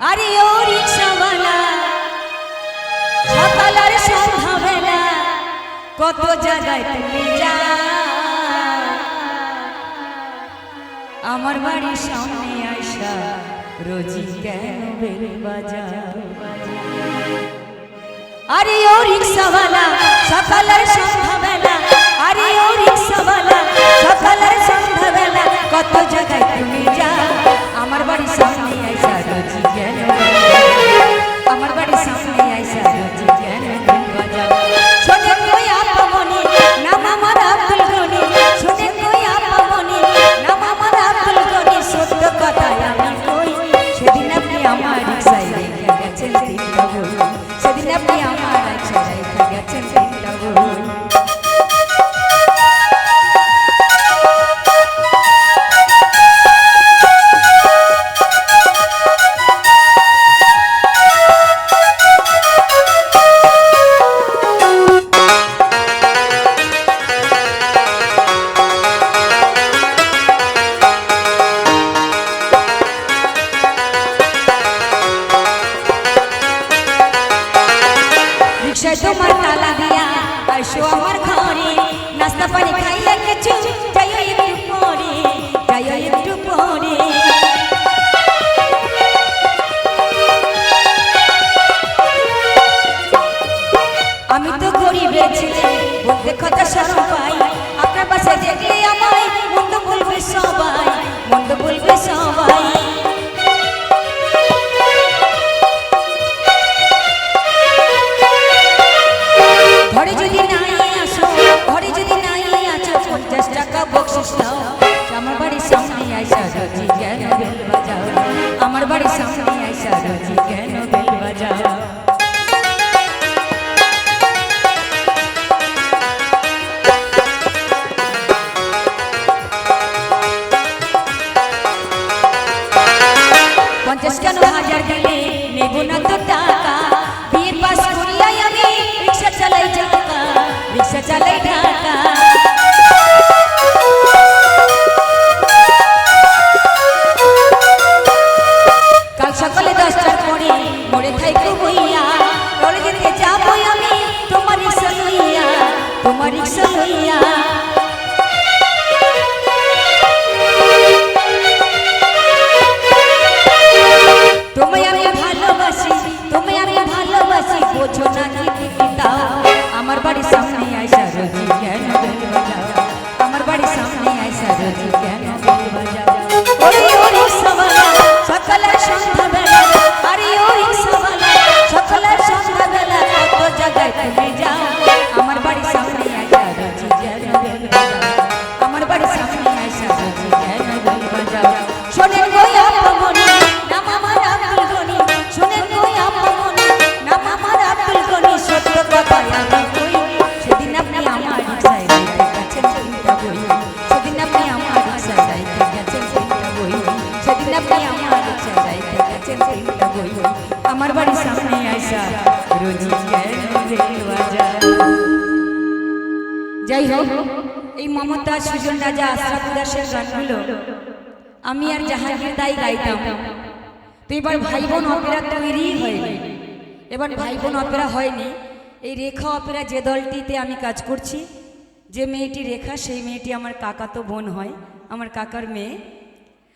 আরে ও রিক্সাওয়ালা সকাল আর সন্ধ্যাবেলা কত জায়গায় তুমি যা। আমার বাড়ির সামনে আইসা রোজি কেন বেল বাজা আরে ও রিক্সাওয়ালা সকাল আর সন্ধ্যাবেলা আরে ও রিক্সাওয়ালা আমার রেখে গেছেন তিনটা शीशा ताला दिया अशो अमर खाने नाश्ता पानी खाई एक चू আইসা রোজি কেন বেল বাজাও? আমার বাড়ির সামনে আইসা রোজি কেন বেল বাজাও? 哎呀 আমার বাড়ির সামনে আইসা। রোজি যাই হোক, এই মমতা সুজন রাজা আশরাফ দাসের গানগুলো আমি আর জাহাঙ্গীর তাই গাইতাম। তো এবার ভাই বোন অপেরা তৈরি হয়নি। এবার ভাই বোন অপেরা হয়নি। এই রেখা অপেরা যে দলটিতে আমি কাজ করছি, যে মেয়েটি রেখা, সেই মেয়েটি আমার কাকাতো বোন হয়, আমার কাকার মেয়ে।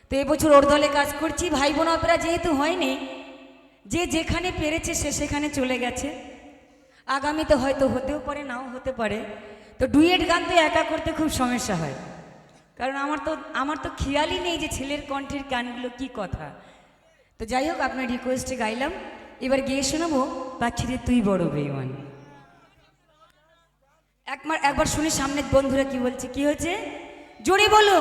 তো এবছর ওর দলে কাজ করছি ভাই বোন অপেরা যেহেতু হয়নি, যে যেখানে পেরেছে সে সেখানে চলে গেছে। আগামীতে হয়তো হতেও পারে, নাও হতে পারে। তো ডুয়েট গান তো একা করতে খুব সমস্যা হয়। কারণ আমার তো আমার তো খেয়ালই নেই যে ছেলের কণ্ঠের গানগুলো কি কথা। তো যাই হোক, আপনার রিকোয়েস্টে গাইলাম। এবার গিয়ে শোনাবো পাখিরে তুই বড় বেইমান। একবার একবার শুনি সামনের বন্ধুরা কি বলছে, কি হয়েছে? জোরে বলো।